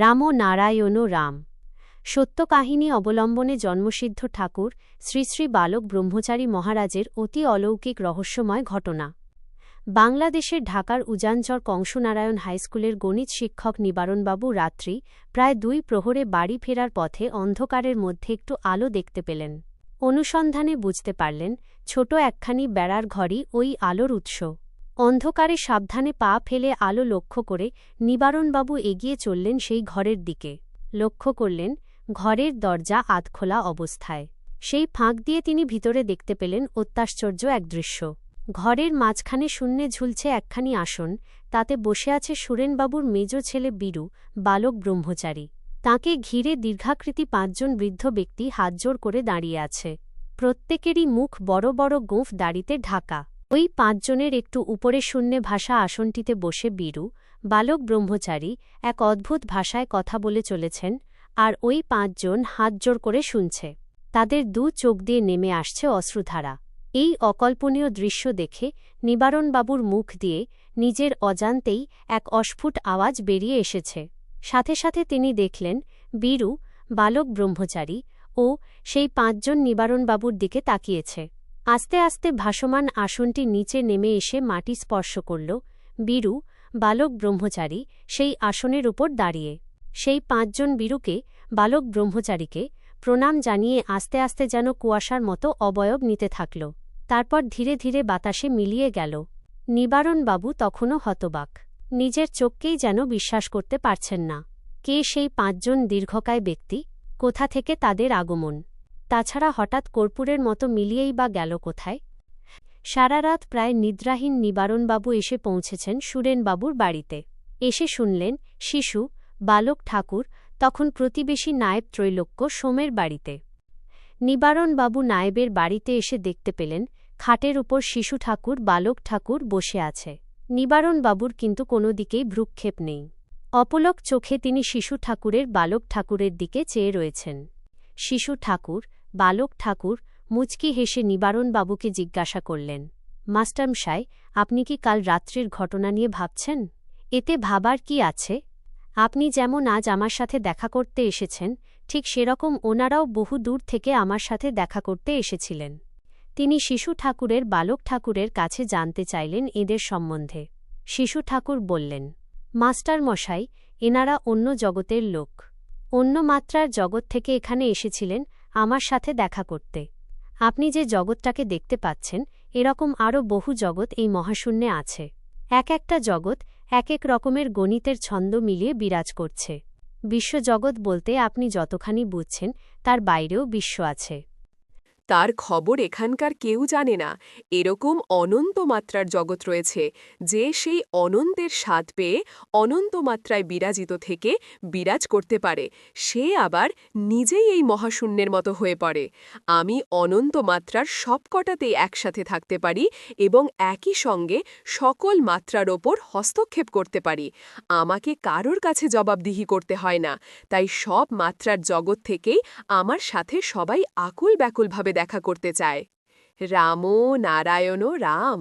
রাম নারায়ণ রাম। সত্য কাহিনী অবলম্বনে জন্মসিদ্ধ ঠাকুর শ্রী শ্রী বালক ব্রহ্মচারী মহারাজের অতি অলৌকিক রহস্যময় ঘটনা। বাংলাদেশের ঢাকার উজানচর কংসনারায়ণ হাইস্কুলের গণিত শিক্ষক নিবারণবাবু রাত্রি প্রায় দুই প্রহরে বাড়ি ফেরার পথে অন্ধকারের মধ্যে একটু আলো দেখতে পেলেন। অনুসন্ধানে বুঝতে পারলেন, ছোট একখানি বেড়ার ঘরই ওই আলোর উৎস। অন্ধকারে সাবধানে পা ফেলে আলো লক্ষ্য করে নিবারণবাবু এগিয়ে চললেন সেই ঘরের দিকে। লক্ষ্য করলেন, ঘরের দরজা আধখোলা অবস্থায়। সেই ফাঁক দিয়ে তিনি ভিতরে দেখতে পেলেন অত্যাশ্চর্য এক দৃশ্য। ঘরের মাঝখানে শূন্যে ঝুলছে একখানি আসন, তাতে বসে আছে সুরেনবাবুর মেজ ছেলে বীরু, বালক ব্রহ্মচারী। তাকে ঘিরে দীর্ঘাকৃতি পাঁচজন বৃদ্ধ ব্যক্তি হাতজোড় করে দাঁড়িয়ে আছে। প্রত্যেকেরই মুখ বড় বড় গোঁফ দাড়িতে ঢাকা। ওই পাঁচজনের একটু উপরে শূন্যে ভাষা আসনটিতে বসে বীরু, বালক ব্রহ্মচারী, এক অদ্ভুত ভাষায় কথা বলে চলেছেন আর ওই পাঁচজন হাতজোড় করে শুনছে। তাদের দু চোখ দিয়ে নেমে আসছে অশ্রুধারা। এই অকল্পনীয় দৃশ্য দেখে নিবারণবাবুর মুখ দিয়ে নিজের অজান্তেই এক অস্ফুট আওয়াজ বেরিয়ে এসেছে। সাথে সাথে তিনি দেখলেন বীরু, বালক ব্রহ্মচারী ও সেই পাঁচজন নিবারণবাবুর দিকে তাকিয়েছে। আস্তে আস্তে ভাসমান আসনটি নিচে নেমে এসে মাটি স্পর্শ করল। বীরু, বালক ব্রহ্মচারী, সেই আসনের উপর দাঁড়িয়ে। সেই পাঁচজন বীরুকে, বালক ব্রহ্মচারীকে, প্রণাম জানিয়ে আস্তে আস্তে যেন কুয়াশার মতো অবয়ব নিতে থাকল। তারপর ধীরে ধীরে বাতাসে মিলিয়ে গেল। নিবারণবাবু তখনও হতবাক। নিজের চোখকেই যেন বিশ্বাস করতে পারছেন না। কে সেই পাঁচজন দীর্ঘকায় ব্যক্তি? কোথা থেকে তাদের আগমন? তাছাড়া হঠাৎ কর্পূরের মতো মিলিয়েই বা গেল কোথায়? সারা রাত প্রায় নিদ্রাহীন নিবারণবাবু এসে পৌঁছেছেন সুরেনবাবুর বাড়িতে। এসে শুনলেন, শিশু, বালক ঠাকুর, তখন প্রতিবেশী নায়েব ত্রৈলোক্য সোমের বাড়িতে। নিবারণবাবু নায়েবের বাড়িতে এসে দেখতে পেলেন, খাটের উপর শিশু ঠাকুর, বালক ঠাকুর বসে আছে। নিবারণবাবুর কিন্তু কোনো দিকেই ভ্রুক্ষেপ নেই। অপলক চোখে তিনি শিশু ঠাকুরের বালক ঠাকুরের দিকে চেয়ে রয়েছেন। শিশু ঠাকুর বালক ঠাকুর মুচকি হেসে নিবারণবাবুকে জিজ্ঞাসা করলেন মাস্টারমশাই আপনি কি কাল রাত্রির ঘটনা নিয়ে ভাবছেন? এতে ভাবার কি আছে? আপনি যেমন আজ আমার সাথে দেখা করতে এসেছেন, ঠিক সেরকম ওনারাও বহু দূর থেকে আমার সাথে দেখা করতে এসেছিলেন। তিনি শিশু ঠাকুরের বালক ঠাকুরের কাছে জানতে চাইলেন এদের সম্বন্ধে। শিশু ঠাকুর বললেন, মাস্টার মশাই, এনারা অন্য জগতের লোক। অন্য মাত্রার জগৎ থেকে এখানে এসেছিলেন আমার সাথে দেখা করতে। আপনি যে জগৎটাকে দেখতে পাচ্ছেন, এরকম আরও বহু জগৎ এই মহাশূন্যে আছে। এক একটা জগৎ এক এক রকমের গণিতের ছন্দ মিলিয়ে বিরাজ করছে। বিশ্বজগৎ বলতে আপনি যতখানি বুঝছেন, তার বাইরেও বিশ্ব আছে। তার খবর এখানকার কেউ জানে না। এরকম অনন্ত মাত্রার জগৎ রয়েছে, যে সেই অনন্তের স্বাদ পেয়ে অনন্ত মাত্রায় বিরাজিত থেকে বিরাজ করতে পারে। সে আবার নিজেই এই মহাশূন্যের মতো হয়ে পড়ে। আমি অনন্ত মাত্রার সবকটাতেই একসাথে থাকতে পারি এবং একই সঙ্গে সকল মাত্রার ওপর হস্তক্ষেপ করতে পারি। আমাকে কারোর কাছে জবাবদিহি করতে হয় না। তাই সব মাত্রার জগৎ থেকেই আমার সাথে সবাই আকুল ব্যাকুলভাবে দেখা করতে চায়। রামো নারায়ণ রাম।